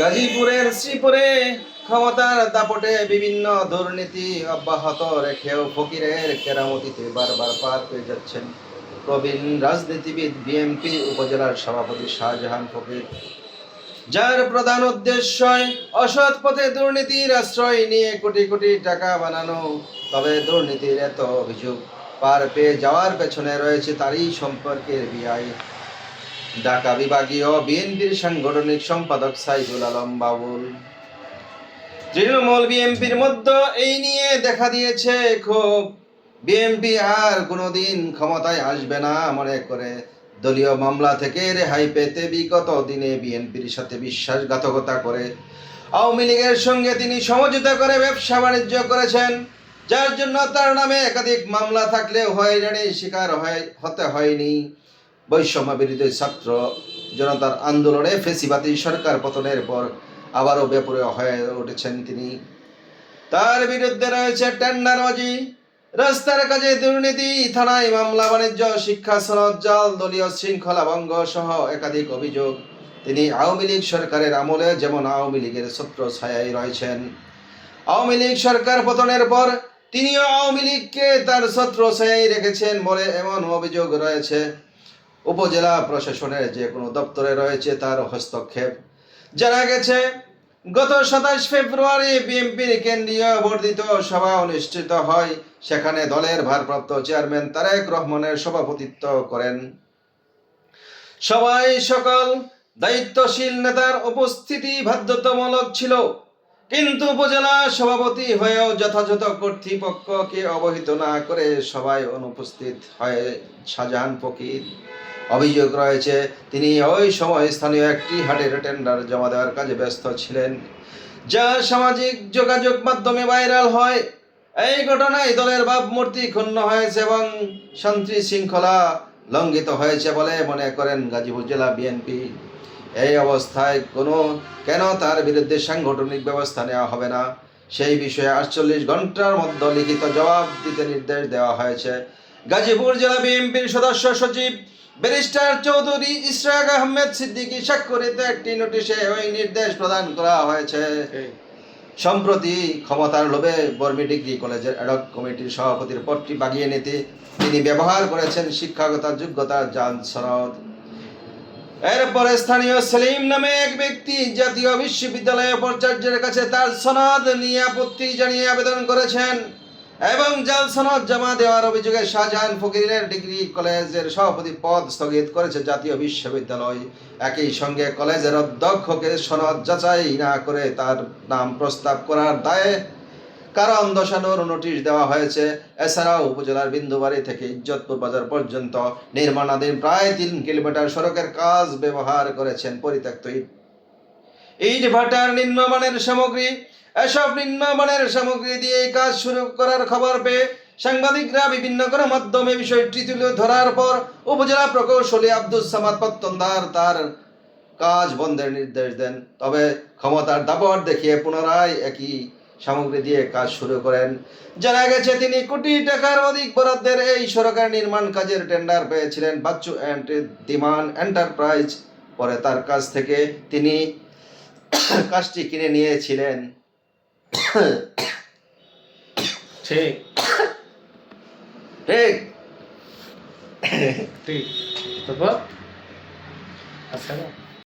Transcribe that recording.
গাজীপুরের শ্রীপুরে ক্ষমতার দাপটে বিভিন্ন দুর্নীতি অব্যাহত রেখেও ফকিরের কেরামতিতে বারবার পার পেয়ে যাচ্ছেন প্রবীণ রাজনীতিবিদ বিএনপি উপজেলার সভাপতি শাহজাহান ফকির। যার প্রধান উদ্দেশ্য অসৎ পথে দুর্নীতির আশ্রয় নিয়ে কোটি কোটি টাকা বানানো, তবে দুর্নীতির এত অভিযোগ পার পেয়ে যাওয়ার পেছনে রয়েছে তারই সম্পর্কের বিআই। ঢাকা বিভাগীয় বিএনপির সাংগঠনিক সম্পাদক সাইদুল আলম বাবুল। তৃণমূল বিএনপির মধ্যে এই নিয়ে দেখা দিয়েছে খুব। বিএনপি আর কোনোদিন ক্ষমতায় আসবে না মনে করে। দলীয় মামলা থেকে রেহাই পেতে বিগত দিনে বিএনপির সাথে বিশ্বাসঘাতকতা করে। আওয়ামী লীগের সঙ্গে তিনি সমঝোতা করে ব্যবসা বাণিজ্য করেছেন। যার জন্য তার নামে একাধিক মামলা থাকলেও হয়রানির শিকার হয়, হতে হয়নি। বৈষম্য বিরোধী ছাত্র জনতার আন্দোলনে ফেসিবাদী সরকার পতনের পর আবারও বেপরে হয়ে উঠেছেন তিনি। তার বিরুদ্ধে রয়েছে টেন্ডারবাজি রাস্তার কাজে দুর্নীতি, থানায় মামলা, বাণিজ্য, শিক্ষা সনদ, জাল, দলীয় শৃঙ্খলা ভঙ্গ সহ একাধিক অভিযোগ তিনি আওয়ামী লীগ সরকারের আমলে যেমন আওয়ামী লীগের ছত্র ছায়ায় রয়েছেন। আওয়ামী লীগ সরকার পতনের পর তিনিও আওয়ামী লীগকে তার ছত্র ছায়ায় রেখেছেন বলে এমন অভিযোগ রয়েছে। উপজেলা প্রশাসনের যে কোনো দপ্তরে রয়েছে তার হস্তক্ষেপ। জানা গেছে, গত সাতাশ ফেব্রুয়ারি বিএনপির কেন্দ্রীয় বর্ধিত সভা অনুষ্ঠিত হয়। সেখানে দলের ভারপ্রাপ্ত চেয়ারম্যান তারেক রহমানের সভাপতিত্ব করেন। সবাই সকল দায়িত্বশীল নেতার উপস্থিতি বাধ্যতামূলক ছিল। কিন্তু উপজেলা সভাপতি হয়েও যথাযথ কর্তৃপক্ষকে অবহিত না করে সবাই অনুপস্থিত হয়ে শাহজাহান ফকির। অভিযোগ রয়েছে, তিনি ওই সময় স্থানীয় একটি হাটের টেন্ডার জমা দেওয়ার কাজে ব্যস্ত ছিলেন, যা সামাজিক যোগাযোগ মাধ্যমে ভাইরাল হয়। এই ঘটনায় দলের ভাবমূর্তি ক্ষুণ্ণ হয়েছে এবং শান্তি শৃঙ্খলা লঙ্ঘিত হয়েছে বলে মনে করেন গাজীপুর জেলা বিএনপি। এই অবস্থায় কোনো কেন তার বিরুদ্ধে সাংগঠনিক ব্যবস্থা নেওয়া হবে না? সেই বিষয়ে আটচল্লিশ ঘণ্টার মধ্যে লিখিত জবাব দিতে নির্দেশ দেওয়া হয়েছে। গাজীপুর জেলা বিএনপির সদস্য সচিব ব্যারিস্টার চৌধুরী ইশরাক আহমেদ সিদ্দিকী স্বাক্ষরিত একটি নোটিশে ওই নির্দেশ প্রদান করা হয়েছে। সম্প্রতি ক্ষমতার লোভে বর্মি ডিগ্রি কলেজের অ্যাডক কমিটির সভাপতির পদটি বাগিয়ে নিতে তিনি ব্যবহার করেছেন শিক্ষাগত যোগ্যতার যান সনদ। এরপরে স্থানীয় সেলিম নামে এক ব্যক্তি জাতীয় বিশ্ববিদ্যালয় উপাচার্যের কাছে তার সনদ নিয়ে আপত্তি জানিয়ে আবেদন করেছেন এবং জাল সনদ জমা দেওয়ার অভিযোগে শাহজাহান ফকিরের ডিগ্রি কলেজের সভাপতি পদ স্থগিত করেছে জাতীয় বিশ্ববিদ্যালয়। একই সঙ্গে কলেজের অধ্যক্ষকে সনদ যাচাই না করে তার নাম প্রস্তাব করার দায়ে কারণ দশানোর নোটিশ দেওয়া হয়েছে, এছাড়াও উপজেলার বিন্দুবাড়ি থেকে ইজ্জতপুর বাজার পর্যন্ত নির্মাণাধীন প্রায় তিন কিলোমিটার সড়কের কাজ ব্যবহার করেছেন পরিত্যক্ত ইট। ভাটার নিম্নমানের সামগ্রী, এসব নিম্নমানের সামগ্রী দিয়ে কাজ শুরু করার খবর পেয়ে সাংবাদিকরা বিভিন্ন গণমাধ্যমে বিষয়টি তুলে ধরার পর উপজেলা প্রকৌশলী আব্দুল সামাদ পত্তনদার তার কাজ বন্ধের নির্দেশ দেন। তবে ক্ষমতার দাপট দেখিয়ে পুনরায় একই সামগ্রী দিয়ে কাজ শুরু করেন। জানা গেছে তিনি কোটি টাকার অধিক বরাদ্দের এই সরকার নির্মাণ কাজের টেন্ডার পেয়েছিলেন বাচ্চু অ্যান্ড দিমান এন্টারপ্রাইজ পরে তার কাছ থেকে তিনি কাজটি কিনে নিয়েছিলেন। ঠিক। ঠিক। ঠিক। তারপর? আচ্ছা।